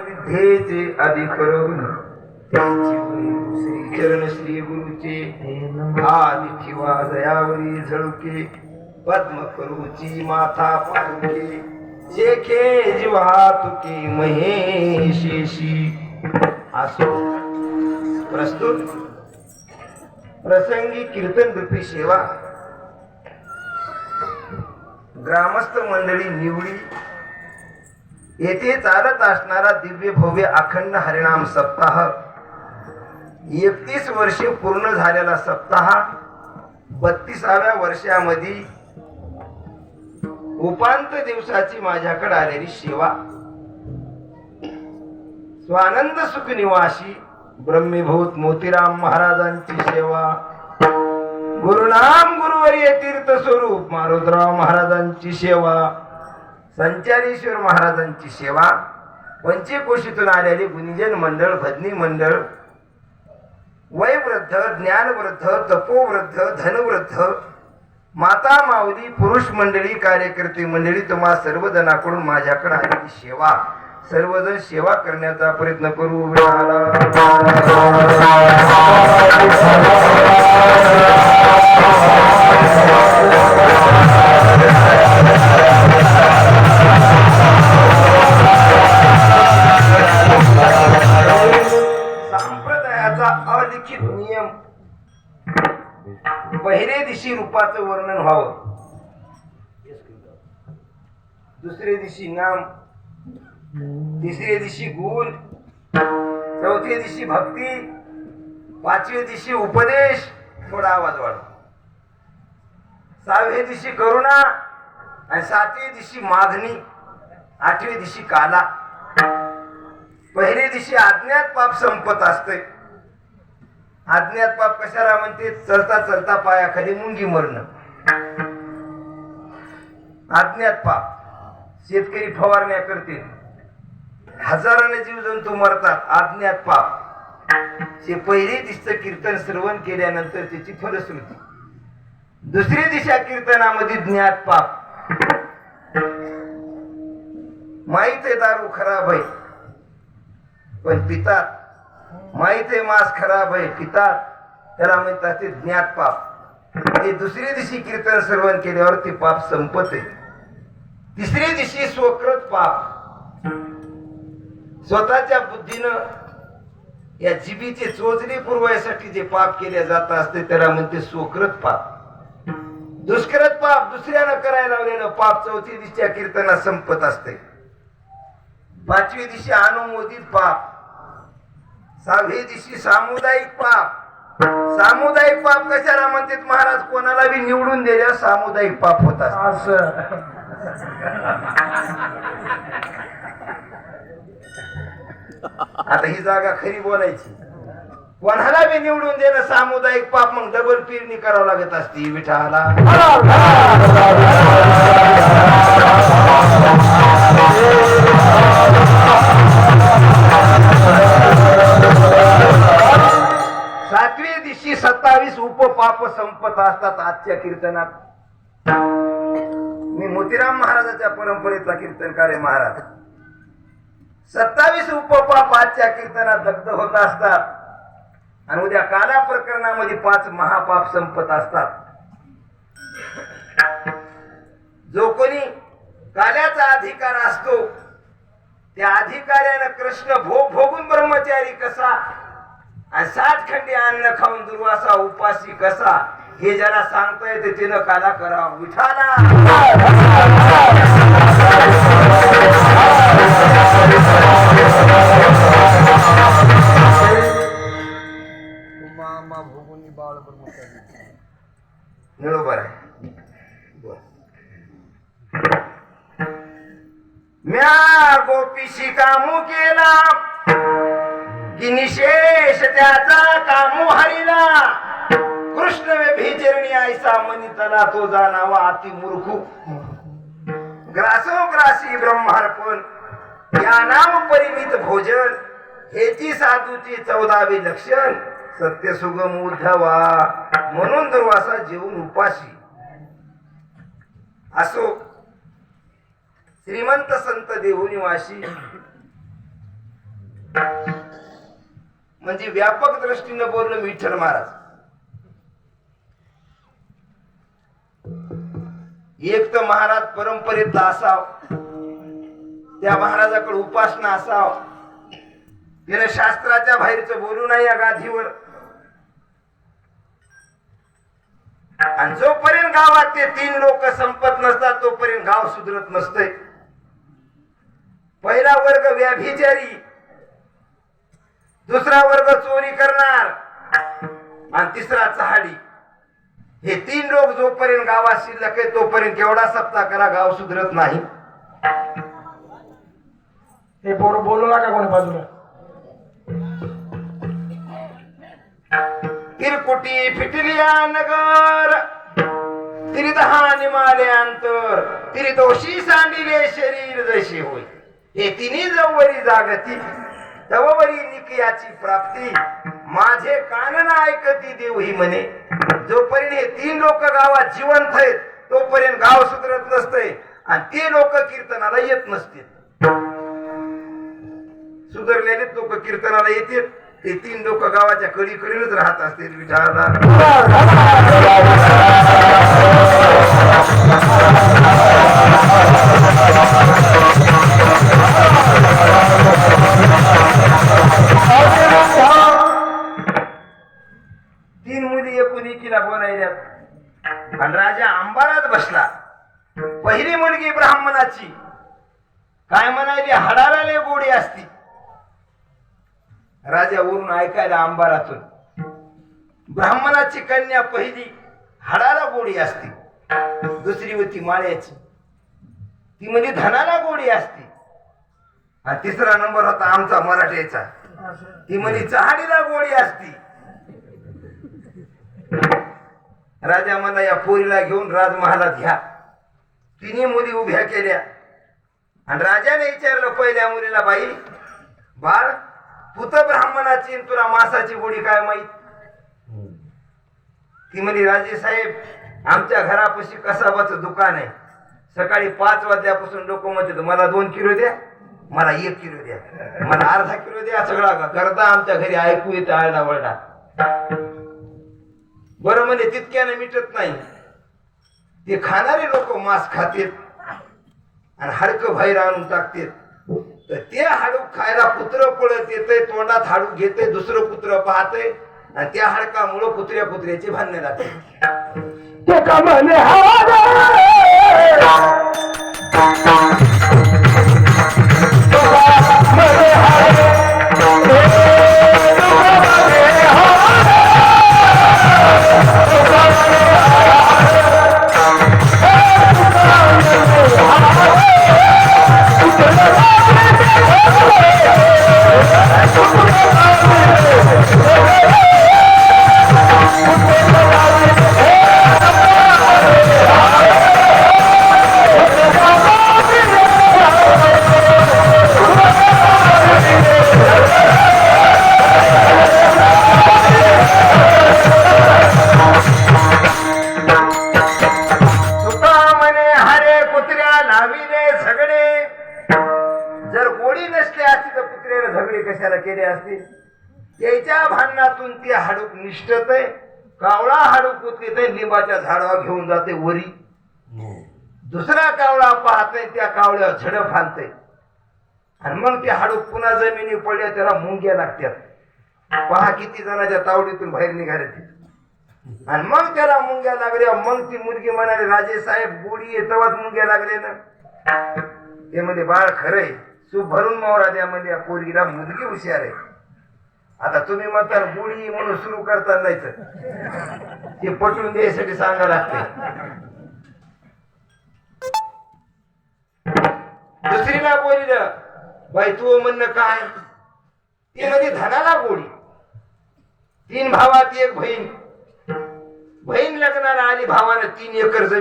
विद्येचे आधी करून श्री चरण श्री गुरुचे. आदी ठिवा दयावरी झळके पद्म करूची माथा पालुके. शेखे जीवा तुके महेशेशी. असो. प्रस्तुत. प्रसंगी कीर्तन रूपी सेवा. ग्रामस्थ मंडळी निवडी. येथे चालत असणारा दिव्य भव्य अखंड हरिणाम सप्ताह. एकतीस वर्षे पूर्ण झालेला सप्ताह. बत्तीसाव्या वर्षामध्ये उपांत दिवसाची माझ्याकडे आलेली सेवा. स्वानंद सुख निवासी ब्रह्मीभूत मोतीराम महाराजांची सेवा. गुरुनाम गुरुवर्य तीर्थ स्वरूप मारुतराव महाराजांची सेवा. संचारेश्वर महाराजांची सेवा पंचकोशीतून आलेले गुंजन मंडळ भजनी मंडळ वयवृद्ध ज्ञानवृद्ध तपोवृद्ध धनवृद्ध माता माऊली पुरुष मंडळी कार्यकर्ते मंडळी तुम्हा सर्वजणाकडून माझ्याकडे आलेली सेवा. सर्वजण सेवा करण्याचा प्रयत्न करू. संप्रदायाचा दिवशी रूपाचं वर्णन व्हावं. दुसऱ्या दिवशी नाम तिसऱ्या दिवशी गुण चौथ्या दिवशी भक्ती पाचव्या दिवशी उपदेश थोडा आवाज वाढ सहाव्या दिवशी करुणा आणि सातव्या दिवशी मागणी आठव्या दिवशी काला. पहिल्या दिवशी अज्ञात पाप संपत असते अज्ञात पाप कशाला म्हणते? चलता चलता पायाखाली मुंगी मरणं. अज्ञात पाप. शेतकरी फवारण्या करतील. हजाराने जीवजंतू मरतात. अज्ञात पाप. ते पहिले दिसतं कीर्तन श्रवण केल्यानंतर त्याची फलश्रुती. दुसरी दिशा कीर्तनामध्ये ज्ञात पाप. माहीत आहे दारू खराब आहे. पण पितात. माहीत आहे मास खराब आहे पितात त्याला म्हणतात ते ज्ञात पाप. ते दुसऱ्या दिवशी कीर्तन श्रवण केल्यावर ते पाप संपत आहे. तिसऱ्या दिवशी स्वकृत पाप. स्वतःच्या बुद्धीनं या जिबीचे चोजणी पुरवायसाठी जे पाप केले जात असते त्याला म्हणते स्वकृत पाप. दुष्कृत पाप दुसऱ्यानं करायला लावलेलं पाप चौथी दिवशीच्या कीर्तना संपत असते. पाचवी दिवशी अनुमोदित पाप. सहावी दिवशी सामुदायिक पाप. सामुदायिक पाप कशाला म्हणतात महाराज? कोणाला बी निवडून दिल्या सामुदायिक पाप होतात असं. आता ही जागा खरी बोलायची. कोणाला बी निवडून देणं सामुदायिक पाप मग डबल पेरणी करावं लागत असती विठाला. सातवी दिवशी सत्तावीस उपपाप संपत असतात आजच्या कीर्तनात. मी मोतीराम महाराजाच्या परंपरेतला कीर्तनकार आहे महाराज. सत्तावीस उपपाप आजच्या कीर्तनात दग्ध होत असतात. आणि उद्या काला प्रकरणामध्ये पाच महापाप संपत असतात. जो कोणी काल्याचा अधिकार असतो त्या अधिकाऱ्यानं कृष्ण भोग भोगून ब्रह्मचारी कसा आणि सात खंडी अन्न खाऊन दुर्वासा उपाशी कसा हे ज्याला सांगता येते तिनं काला करा विठाला मामा भोगुनी बाळ ब्रह्मचारी. बरोबर आहे बर. म्या गोपीशी कामू केला. की वेश त्याचा कामू हरिला कृष्ण व्यभिचरणी ऐसा मनितला तो जाणावा अति मूर्खू. Grasso grassy ब्रह्मार्पण. या नाम परिमित भोजन. हेची साधूची चौदावी लक्षण. सत्य सुगम उद्धवा म्हणून दुर्वासा जीवन उपाशी. असो. श्रीमंत संत देहुनिवासी म्हणजे व्यापक दृष्टीनं बोललो विठ्ठल महाराज. एक तर महाराज परंपरेतला असाव. त्या महाराजाकडे उपासना असाव. त्याने शास्त्राच्या बाहेरचं बोलू नाही या गाधीवर आणि जोपर्यंत गावात ते तीन लोक संपत नसतात तोपर्यंत गाव सुधरत नसतंय. पहिला वर्ग व्याभिचारी दुसरा वर्ग चोरी करणार. आणि तिसरा चहाडी. हे तीन लोक जोपर्यंत गावात शिल्लक आहे तोपर्यंत केवढा सप्ताह करा गाव सुधरत नाही. हे पोर बोलू नका कोणी बाजूला. तिरकुटी फिटलिया नगर. त्रिदहा निमाले अंतर. त्रिदोषी सांडिले शरीर जशी होय हे तिन्ही जवळी जागती. तववरी निकयाची प्राप्ती. माझे कानन ऐकती देव ही म्हणे. जोपर्यंत हे तीन लोक गावात जिवंत आहेत तोपर्यंत गाव सुधरत नसते आणि ते लोक कीर्तनाला येत नसतील. सुधरलेले लोक कीर्तनाला येतील. ते तीन लोक गावाच्या कडीकडीनच राहत असतील विठाला तीन मुली एकूण एकीला बोलायल्या आणि राजा अंबारात बसला. पहिली मुलगी ब्राह्मणाची. काय म्हणायली हाडाला लय गोडी असती. राजा वरून ऐकायला अंबारातून ब्राह्मणाची कन्या पहिली हाडाला गोडी असती. दुसरी होती माळ्याची. ती म्हणजे धनाला गोडी असती. हा तिसरा नंबर होता आमचा मराठीचा. ती म्हणजे चहाडीला गोडी असती. राजा मला या पोरीला घेऊन राजमहालात घ्या. तिन्ही मुली उभ्या केल्या. आणि राजाने विचारलं पहिल्या मुलीला बाई बाळ तू तर ब्राह्मणाची तुला मासाची गोडी काय माहीत? ती म्हणे राजे साहेब आमच्या घरापाशी कसाबाचं दुकान आहे. सकाळी पाच वाजल्यापासून लोक म्हणतात मला दोन किलो द्या मला एक किलो द्या मला अर्धा किलो द्या सगळा करता आमच्या घरी ऐकू येतं आरडा वरडा. बरं म्हणजे तितक्याने मिटत नाही. ते खाणारे लोक मांस खातेत आणि हाडकं बाहेर आणून टाकतेत. तर ते हाडूक खायला कुत्र पळत येते तोंडात हाडूक घेते दुसरं कुत्र पाहते आणि त्या हाडकामुळं कुत्र्या कुत्र्याची भांडणे लागते dun, dun. झगडे कशाला केले असते त्याच्या भांडणातून ते हाडूक निष्ठत आहे कावळा हाडूक उचलीत लिंबाच्या झाडावर घेऊन जाते वरी. दुसरा कावळा पाहतोय त्या कावळ्यावर झडप आणतंय आणि मग ते हाडूक पुन्हा जमिनी पडल्या त्याला मुंग्या लागतात पहा किती जणांच्या तावडीतून बाहेर निघाले ते. आणि मग त्याला मुंग्या लागल्या मग ती मुलगी म्हणाली राजे साहेब गोडी येतवाच मुंग्या लागले ना. ते म्हणजे बाळ खरंय तू भरून मावरा पोरगीला मुलगी हुशार आहे. आता तुम्ही म्हणता गोडी म्हणून सुरू करता नाही तर. ते पटवून द्यायसाठी सांगा लागते. दुसरीला बोलिलं बाई तू म्हणणं काय? ती म्हणजे धनाला गोडी तीन भावात एक बहीण. बहीण लग्नाला आली भावानं तीन एकर जमीन